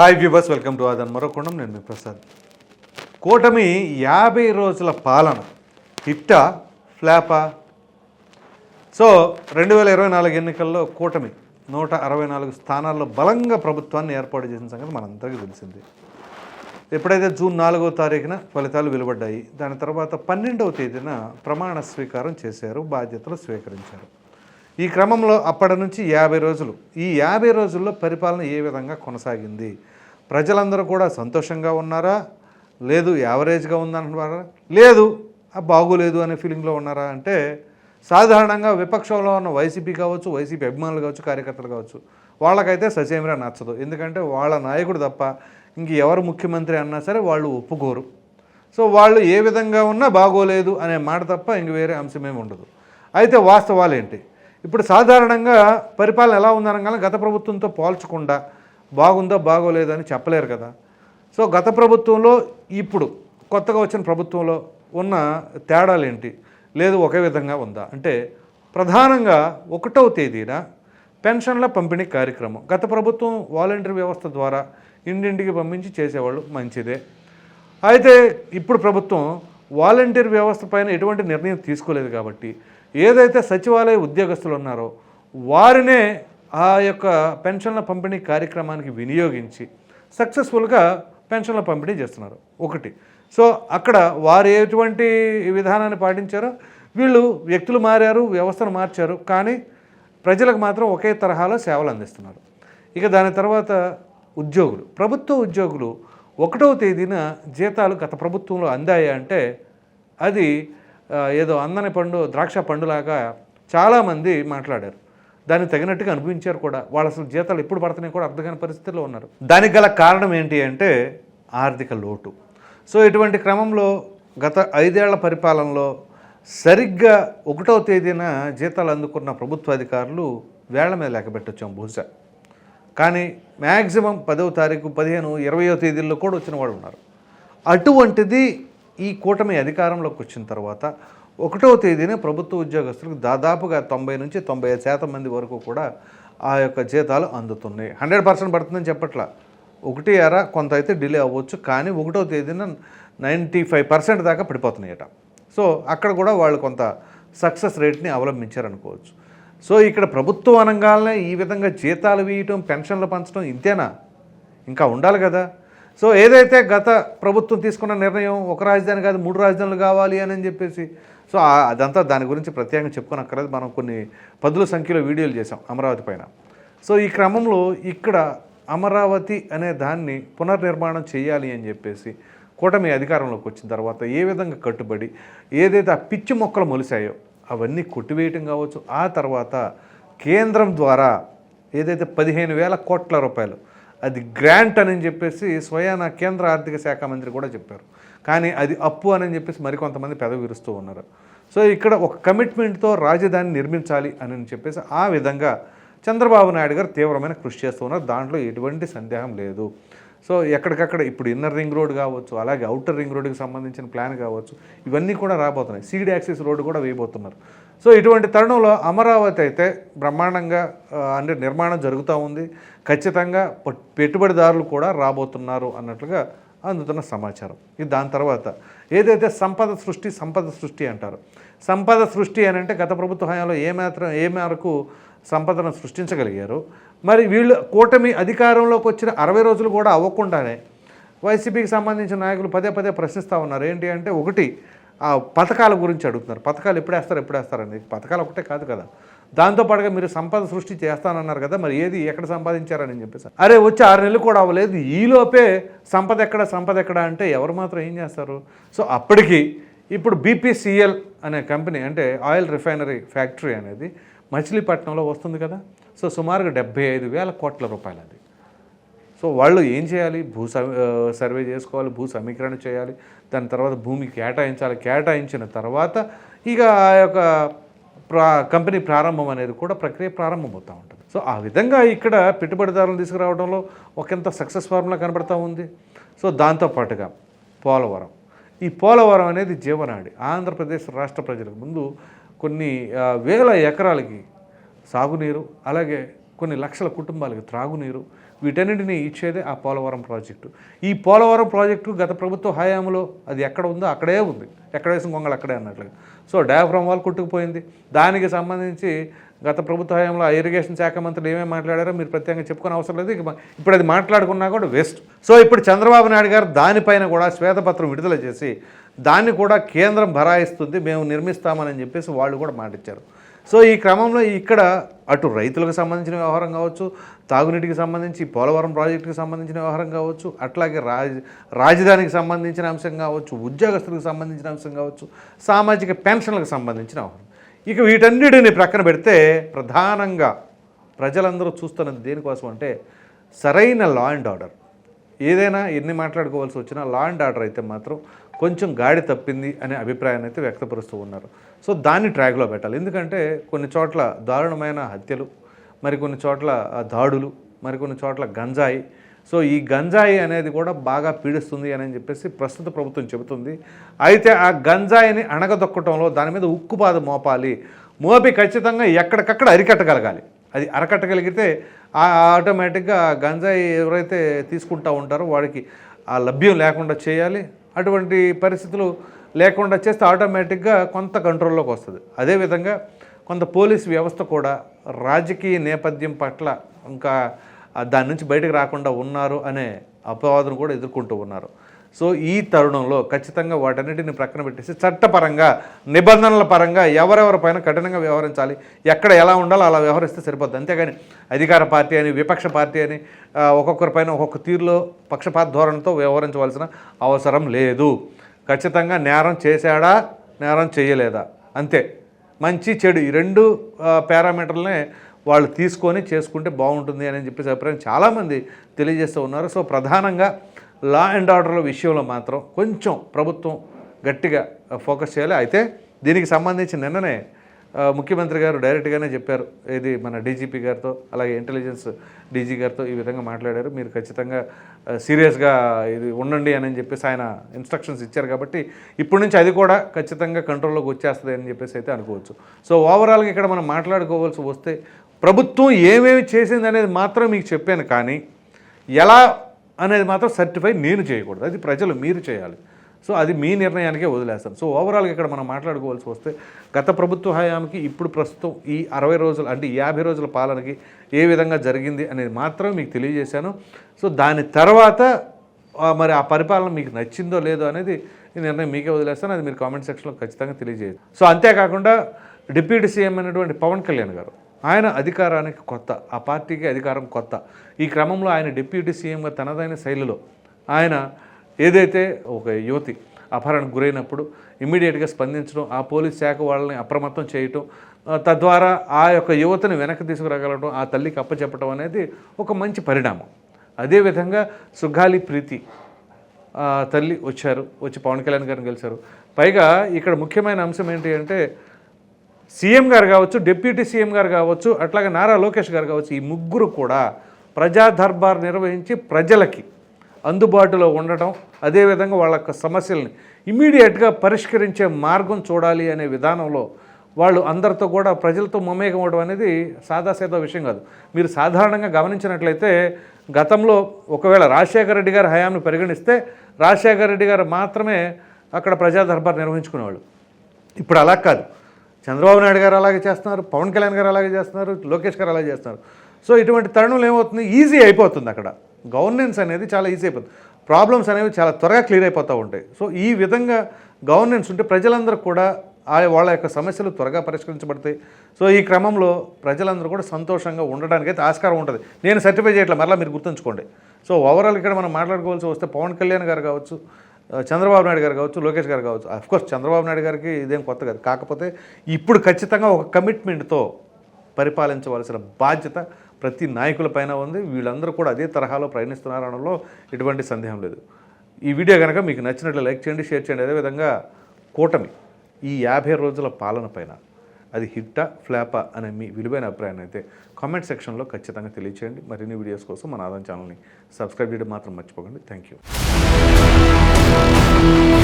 Hi viewers welcome to ఆదన్ మరొకొండం నేను మీ ప్రసాద్. కూటమి యాభై రోజుల పాలన. హిట్టా? ఫ్లాపా? సో రెండు వేల ఇరవై నాలుగు ఎన్నికల్లో కూటమి నూట అరవై నాలుగు స్థానాల్లో బలంగా ప్రభుత్వాన్ని ఏర్పాటు చేసిన సంగతి మనందరికీ తెలిసింది. ఎప్పుడైతే జూన్ నాలుగో తారీఖున ఫలితాలు వెలువడ్డాయి దాని తర్వాత పన్నెండవ తేదీన ప్రమాణ స్వీకారం చేశారు బాధ్యతలు స్వీకరించారు. ఈ క్రమంలో అప్పటి నుంచి యాభై రోజులు ఈ యాభై రోజుల్లో పరిపాలన ఏ విధంగా కొనసాగింది? ప్రజలందరూ కూడా సంతోషంగా ఉన్నారా? లేదు యావరేజ్గా ఉందంటున్నారా లేదు బాగోలేదు అనే ఫీలింగ్లో ఉన్నారా? అంటే సాధారణంగా విపక్షంలో ఉన్న వైసీపీ కావచ్చు వైసీపీ అభిమానులు కావచ్చు కార్యకర్తలు కావచ్చు వాళ్ళకైతే ససేమిరా నచ్చదు. ఎందుకంటే వాళ్ళ నాయకుడు తప్ప ఇంక ఎవరు ముఖ్యమంత్రి అన్నా సరే వాళ్ళు ఒప్పుకోరు. సో వాళ్ళు ఏ విధంగా ఉన్నా బాగోలేదు అనే మాట తప్ప ఇంక వేరే అంశమేమి ఉండదు. అయితే వాస్తవాలు ఏంటి ఇప్పుడు సాధారణంగా పరిపాలన ఎలా ఉందనగానే గత ప్రభుత్వంతో పోల్చకుండా బాగుందో బాగోలేదో అని చెప్పలేరు కదా. సో గత ప్రభుత్వంలో ఇప్పుడు కొత్తగా వచ్చిన ప్రభుత్వంలో ఉన్న తేడాలు ఏంటి లేదు ఒకే విధంగా ఉందా? అంటే ప్రధానంగా ఒకటవ తేదీన పెన్షన్ల పంపిణీ కార్యక్రమం. గత ప్రభుత్వం వాలంటీర్ వ్యవస్థ ద్వారా ఇంటింటికి పంపించి చేసేవాళ్ళు మంచిదే. అయితే ఇప్పుడు ప్రభుత్వం వాలంటీర్ వ్యవస్థ పైన ఎటువంటి నిర్ణయం తీసుకోలేదు కాబట్టి ఏదైతే సచివాలయ ఉద్యోగస్తులు ఉన్నారో వారినే ఆ యొక్క పెన్షన్ల పంపిణీ కార్యక్రమానికి వినియోగించి సక్సెస్ఫుల్గా పెన్షన్ల పంపిణీ చేస్తున్నారు. ఒకటి. సో అక్కడ వారు ఎటువంటి విధానాన్ని పాటించారో వీళ్ళు వ్యక్తులు మారారు వ్యవస్థను మార్చారు కానీ ప్రజలకు మాత్రం ఒకే తరహాలో సేవలు అందిస్తున్నారు. ఇక దాని తర్వాత ఉద్యోగులు. ప్రభుత్వ ఉద్యోగులు ఒకటవ తేదీన జీతాలు గత ప్రభుత్వంలో అందాయా అంటే అది ఏదో అందని పండు ద్రాక్ష పండులాగా చాలామంది మాట్లాడారు. దాన్ని తగినట్టుగా అనుభవించారు కూడా. వాళ్ళు అసలు జీతాలు ఎప్పుడు పడుతున్నాయి కూడా అర్థం కాని పరిస్థితిలో ఉన్నారు. దానికి గల కారణం ఏంటి అంటే ఆర్థిక లోటు. సో ఇటువంటి క్రమంలో గత ఐదేళ్ళ పరిపాలనలో సరిగ్గా ఒకటో తేదీన జీతాలు అందుకున్న ప్రభుత్వ అధికారులు వేళ్ళ మీద లెక్క బహుశా. కానీ మ్యాక్సిమం పదవ తారీఖు పదిహేను ఇరవయో తేదీల్లో కూడా వచ్చిన వాళ్ళు ఉన్నారు. అటువంటిది ఈ కూటమి అధికారంలోకి వచ్చిన తర్వాత ఒకటవ తేదీన ప్రభుత్వ ఉద్యోగస్తులకు దాదాపుగా తొంభై నుంచి తొంభై ఐదు శాతం మంది వరకు కూడా ఆ యొక్క జీతాలు అందుతున్నాయి. హండ్రెడ్ పర్సెంట్ పడుతుందని చెప్పట్లా. ఒకటి అర కొంత అయితే డిలే అవ్వచ్చు కానీ ఒకటో తేదీన నైంటీ ఫైవ్ పర్సెంట్ దాకా పడిపోతున్నాయట. సో అక్కడ కూడా వాళ్ళు కొంత సక్సెస్ రేట్ని అవలంబించారనుకోవచ్చు. సో ఇక్కడ ప్రభుత్వం అనగానే ఈ విధంగా జీతాలు వేయటం పెన్షన్లు పంచడం ఇంతేనా? ఇంకా ఉండాలి కదా. సో ఏదైతే గత ప్రభుత్వం తీసుకున్న నిర్ణయం ఒక రాజధాని కాదు మూడు రాజధానులు కావాలి అని చెప్పేసి సో అదంతా దాని గురించి ప్రత్యేకంగా చెప్పుకోనక్కర్లేదు మనం కొన్ని పదుల సంఖ్యలో వీడియోలు చేసాం అమరావతి పైన. సో ఈ క్రమంలో ఇక్కడ అమరావతి అనే దాన్ని పునర్నిర్మాణం చేయాలి అని చెప్పేసి కూటమి అధికారంలోకి వచ్చిన తర్వాత ఏ విధంగా కట్టుబడి ఏదైతే ఆ పిచ్చి మొక్కలు మొలిసాయో అవన్నీ కొట్టివేయటం కావచ్చు ఆ తర్వాత కేంద్రం ద్వారా ఏదైతే పదిహేను వేల కోట్ల రూపాయలు అది గ్రాంట్ అని చెప్పేసి స్వయాన కేంద్ర ఆర్థిక శాఖ మంత్రి కూడా చెప్పారు. కానీ అది అప్పు అని చెప్పేసి మరికొంతమంది పెదవిరుస్తూ ఉన్నారు. సో ఇక్కడ ఒక కమిట్మెంట్తో రాజధాని నిర్మించాలి అని చెప్పేసి ఆ విధంగా చంద్రబాబు నాయుడు గారు తీవ్రమైన కృషి చేస్తూ ఉన్నారు. దాంట్లో ఎటువంటి సందేహం లేదు. సో ఎక్కడికక్కడ ఇప్పుడు ఇన్నర్ రింగ్ రోడ్ కావచ్చు అలాగే అవుటర్ రింగ్ రోడ్డుకి సంబంధించిన ప్లాన్ కావచ్చు ఇవన్నీ కూడా రాబోతున్నాయి. సీడ్ యాక్సిస్ రోడ్డు కూడా వేయబోతున్నారు. సో ఇటువంటి తరుణంలో అమరావతి అయితే బ్రహ్మాండంగా అంటే నిర్మాణం జరుగుతూ ఉంది. ఖచ్చితంగా పట్- పెట్టుబడిదారులు కూడా రాబోతున్నారు అన్నట్లుగా అందుతున్న సమాచారం. ఇది దాని తర్వాత ఏదైతే సంపద సృష్టి సంపద సృష్టి అంటారు. సంపద సృష్టి అని అంటే గత ప్రభుత్వ హయాంలో ఏ మాత్రం ఏ మేరకు సంపదను సృష్టించగలిగారు? మరి వీళ్ళు కూటమి అధికారంలోకి వచ్చిన అరవై రోజులు కూడా అవ్వకుండానే వైసీపీకి సంబంధించిన నాయకులు పదే పదే ప్రశ్నిస్తూ ఉన్నారు. ఏంటి అంటే ఒకటి ఆ పథకాల గురించి అడుగుతున్నారు. పథకాలు ఎప్పుడేస్తారు ఎప్పుడేస్తారని పథకాలు ఒకటే కాదు కదా. దాంతోపాటుగా మీరు సంపద సృష్టి చేస్తానన్నారు కదా. మరి ఏది ఎక్కడ సంపాదించారని చెప్పేసి. అరే వచ్చి ఆరు నెలలు కూడా అవ్వలేదు. ఈలోపే సంపద ఎక్కడ సంపద ఎక్కడ అంటే ఎవరు మాత్రం ఏం చేస్తారు? సో అప్పటికి ఇప్పుడు బీపీసీఎల్ అనే కంపెనీ అంటే ఆయిల్ రిఫైనరీ ఫ్యాక్టరీ అనేది మచిలీపట్నంలో వస్తుంది కదా. సో సుమారుగా డెబ్బై ఐదు వేల కోట్ల రూపాయలు అది. సో వాళ్ళు ఏం చేయాలి? భూ సర్వే చేసుకోవాలి భూ సమీకరణ చేయాలి. దాని తర్వాత భూమి కేటాయించాలి. కేటాయించిన తర్వాత ఇక ఆ యొక్క ప్రా కంపెనీ ప్రారంభం అనేది కూడా ప్రక్రియ ప్రారంభమవుతూ ఉంటుంది. సో ఆ విధంగా ఇక్కడ పెట్టుబడిదారులు తీసుకురావడంలో ఒకంత సక్సెస్ ఫార్ములా కనబడతా ఉంది. సో దాంతోపాటుగా పోలవరం. ఈ పోలవరం అనేది జీవనాడి. ఆంధ్రప్రదేశ్ రాష్ట్ర ప్రజలకు ముందు కొన్ని వేల ఎకరాలకి సాగునీరు అలాగే కొన్ని లక్షల కుటుంబాలకి త్రాగునీరు వీటన్నిటిని ఇచ్చేదే ఆ పోలవరం ప్రాజెక్టు. ఈ పోలవరం ప్రాజెక్టు గత ప్రభుత్వ హయాంలో అది ఎక్కడ ఉందో అక్కడే ఉంది. ఎక్కడ వేసిన కొంగలు అక్కడే అన్నట్లుగా. సో డయాఫ్రమ్ వాల్ కొట్టుకుపోయింది. దానికి సంబంధించి గత ప్రభుత్వ హయాంలో ఆ ఇరిగేషన్ శాఖ మంత్రులు ఏమేమి మాట్లాడారో మీరు ప్రత్యేకంగా చెప్పుకునే అవసరం లేదు. ఇక ఇప్పుడు అది మాట్లాడుకున్నా కూడా వేస్ట్. సో ఇప్పుడు చంద్రబాబు నాయుడు గారు దానిపైన కూడా శ్వేతపత్రం విడుదల చేసి దాన్ని కూడా కేంద్రం భరాయిస్తుంది మేము నిర్మిస్తామని చెప్పేసి వాళ్ళు కూడా మాటిచ్చారు. సో ఈ క్రమంలో ఇక్కడ అటు రైతులకు సంబంధించిన వ్యవహారం కావచ్చు తాగునీటికి సంబంధించి పోలవరం ప్రాజెక్టుకి సంబంధించిన వ్యవహారం కావచ్చు అట్లాగే రాజ రాజధానికి సంబంధించిన అంశం కావచ్చు ఉద్యోగస్తులకు సంబంధించిన అంశం కావచ్చు సామాజిక పెన్షన్లకు సంబంధించిన వ్యవహారం. ఇక వీటన్నిటిని ప్రక్కన పెడితే ప్రధానంగా ప్రజలందరూ చూస్తున్నది దేనికోసం అంటే సరైన లా అండ్ ఆర్డర్ ఏదైనా ఎన్ని మాట్లాడుకోవాల్సి వచ్చినా లా అండ్ ఆర్డర్ అయితే మాత్రం కొంచెం గాడి తప్పింది అనే అభిప్రాయాన్ని అయితే వ్యక్తపరుస్తూ ఉన్నారు. సో దాన్ని ట్రాక్లో పెట్టాలి. ఎందుకంటే కొన్ని చోట్ల దారుణమైన హత్యలు మరికొన్ని చోట్ల దాడులు మరికొన్ని చోట్ల గంజాయి సో ఈ గంజాయి అనేది కూడా బాగా పీడిస్తుంది అని చెప్పేసి ప్రస్తుత ప్రభుత్వం చెబుతుంది. అయితే ఆ గంజాయిని అణగదొక్కటంలో దాని మీద ఉక్కుపాద మోపాలి. మోపి ఖచ్చితంగా ఎక్కడికక్కడ అరికట్టగలగాలి. అది అరకట్టగలిగితే ఆ ఆటోమేటిక్గా గంజాయి ఎవరైతే తీసుకుంటూ ఉంటారో వాడికి ఆ లభ్యం లేకుండా చేయాలి. అటువంటి పరిస్థితులు లేకుండా చేస్తే ఆటోమేటిక్గా కొంత కంట్రోల్లోకి వస్తుంది. అదేవిధంగా కొంత పోలీస్ వ్యవస్థ కూడా రాజకీయ నేపథ్యం పట్ల ఇంకా దాని నుంచి బయటకు రాకుండా ఉన్నారు అనే అపవాదం కూడా ఎదుర్కొంటూ ఉన్నారు. సో ఈ తరుణంలో ఖచ్చితంగా వాటన్నిటిని ప్రక్కన పెట్టేసి చట్టపరంగా నిబంధనల పరంగా ఎవరెవరిపైన కఠినంగా వ్యవహరించాలి ఎక్కడ ఎలా ఉండాలో అలా వ్యవహరిస్తే సరిపోద్ది. అంతేగాని అధికార పార్టీ అని విపక్ష పార్టీ అని ఒక్కొక్కరిపైన ఒక్కొక్క తీరులో పక్షపాత ధోరణితో వ్యవహరించవలసిన అవసరం లేదు. ఖచ్చితంగా నేరం చేశాడా నేరం చేయలేదా? అంతే. మంచి చెడు. ఈ రెండు పారామీటర్లనే వాళ్ళు తీసుకొని చేసుకుంటే బాగుంటుంది అని చెప్పేసి అభిప్రాయం చాలామంది తెలియజేస్తూ ఉన్నారు. సో ప్రధానంగా లా అండ్ ఆర్డర్ల విషయంలో మాత్రం కొంచెం ప్రభుత్వం గట్టిగా ఫోకస్ చేయాలి. అయితే దీనికి సంబంధించి నిన్ననే ముఖ్యమంత్రి గారు డైరెక్ట్గానే చెప్పారు. ఇది మన డీజీపీ గారితో అలాగే ఇంటెలిజెన్స్ డీజీ గారితో ఈ విధంగా మాట్లాడారు. మీరు ఖచ్చితంగా సీరియస్గా ఇది ఉండండి అని చెప్పేసి ఆయన ఇన్స్ట్రక్షన్స్ ఇచ్చారు కాబట్టి ఇప్పటి నుంచి అది కూడా ఖచ్చితంగా కంట్రోల్లోకి వచ్చేస్తుంది అని చెప్పేసి అయితే అనుకోవచ్చు. సో ఓవరాల్గా ఇక్కడ మనం మాట్లాడుకోవాల్సి వస్తే ప్రభుత్వం ఏమేమి చేసింది అనేది మాత్రం మీకు చెప్పాను కానీ ఎలా అనేది మాత్రం సర్టిఫై నేను చేయకూడదు. అది ప్రజలు మీరు చేయాలి. సో అది మీ నిర్ణయానికే వదిలేస్తాను. సో ఓవరాల్గా ఇక్కడ మనం మాట్లాడుకోవాల్సి వస్తే గత ప్రభుత్వ హయాంకి ఇప్పుడు ప్రస్తుతం ఈ అరవై రోజులు అంటే యాభై రోజుల పాలనకి ఏ విధంగా జరిగింది అనేది మాత్రం మీకు తెలియజేశాను. సో దాని తర్వాత మరి ఆ పరిపాలన మీకు నచ్చిందో లేదో అనేది ఈ నిర్ణయం మీకే వదిలేస్తాను. అది మీరు కామెంట్ సెక్షన్లో ఖచ్చితంగా తెలియజేయదు సో అంతేకాకుండా డిప్యూటీ సీఎం అయినటువంటి పవన్ కళ్యాణ్ గారు ఆయన అధికారానికి కొత్త ఆ పార్టీకి అధికారం కొత్త. ఈ క్రమంలో ఆయన డిప్యూటీ సీఎంగా తనదైన శైలిలో ఆయన ఏదైతే ఒక యువతి అపహరణకు గురైనప్పుడు ఇమ్మీడియట్గా స్పందించడం ఆ పోలీస్ శాఖ వాళ్ళని అప్రమత్తం చేయటం తద్వారా ఆ యొక్క యువతని వెనక్కి తీసుకురాగలడం ఆ తల్లికి అప్పచెప్పడం అనేది ఒక మంచి పరిణామం. అదేవిధంగా సుగాలి ప్రీతి ఆ, తల్లి వచ్చారు వచ్చి పవన్ కళ్యాణ్ గారిని కలిశారు పైగా ఇక్కడ ముఖ్యమైన అంశం ఏంటి అంటే సీఎం గారు కావచ్చు డిప్యూటీ సీఎం గారు కావచ్చు అట్లాగే నారా లోకేష్ గారు కావచ్చు ఈ ముగ్గురు కూడా ప్రజా దర్బార్ నిర్వహించి ప్రజలకి అందుబాటులో ఉండటం అదేవిధంగా వాళ్ళ యొక్క సమస్యల్ని ఇమీడియట్గా పరిష్కరించే మార్గం చూడాలి అనే విధానంలో వాళ్ళు అందరితో కూడా ప్రజలతో మమేకం అవడం అనేది సాదాసీదా విషయం కాదు. మీరు సాధారణంగా గమనించినట్లయితే గతంలో ఒకవేళ రాజశేఖర రెడ్డి గారి హయాంను పరిగణిస్తే రాజశేఖర రెడ్డి గారు మాత్రమే అక్కడ ప్రజా దర్బార్ నిర్వహించుకునేవాళ్ళు. ఇప్పుడు అలా కాదు. చంద్రబాబు నాయుడు గారు అలాగే చేస్తున్నారు పవన్ కళ్యాణ్ గారు అలాగే చేస్తున్నారు లోకేష్ గారు అలాగే చేస్తున్నారు. సో ఇటువంటి తరుణంలో ఏమవుతుంది? ఈజీ అయిపోతుంది అక్కడ. గవర్నెన్స్ అనేది చాలా ఈజీ అయిపోతుంది. ప్రాబ్లమ్స్ అనేవి చాలా త్వరగా క్లియర్ అయిపోతూ ఉంటాయి. సో ఈ విధంగా గవర్నెన్స్ ఉంటే ప్రజలందరూ కూడా ఆ వాళ్ళ యొక్క సమస్యలు త్వరగా పరిష్కరించబడతాయి. సో ఈ క్రమంలో ప్రజలందరూ కూడా సంతోషంగా ఉండడానికి అయితే ఆస్కారం ఉంటుంది. నేను సర్టిఫై చేయట్లే మరలా మీరు గుర్తుంచుకోండి. సో ఓవరాల్ ఇక్కడ మనం మాట్లాడుకోవాల్సి వస్తే పవన్ కళ్యాణ్ గారు కావచ్చు చంద్రబాబు నాయుడు గారు కావచ్చు లోకేష్ గారు కావచ్చు అఫ్కోర్స్ చంద్రబాబు నాయుడు గారికి ఇదేం కొత్త కాదు. కాకపోతే ఇప్పుడు ఖచ్చితంగా ఒక కమిట్మెంట్తో పరిపాలించవలసిన బాధ్యత ప్రతి నాయకులపైన ఉంది. వీళ్ళందరూ కూడా అదే తరహాలో ప్రయాణిస్తున్నారనడంలో ఎటువంటి సందేహం లేదు. ఈ వీడియో కనుక మీకు నచ్చినట్లు లైక్ చేయండి షేర్ చేయండి. అదేవిధంగా కూటమి ఈ యాభై రోజుల పాలన పైన అది హిట్టా ఫ్లాపా అనే మీ విలువైన అభిప్రాయాన్ని అయితే కామెంట్ సెక్షన్లో ఖచ్చితంగా తెలియచేయండి. మరిన్ని వీడియోస్ కోసం మన ఆదాయం ఛానల్ని సబ్స్క్రైబ్ చేయడం మాత్రం మర్చిపోకండి. Thank you Thank you.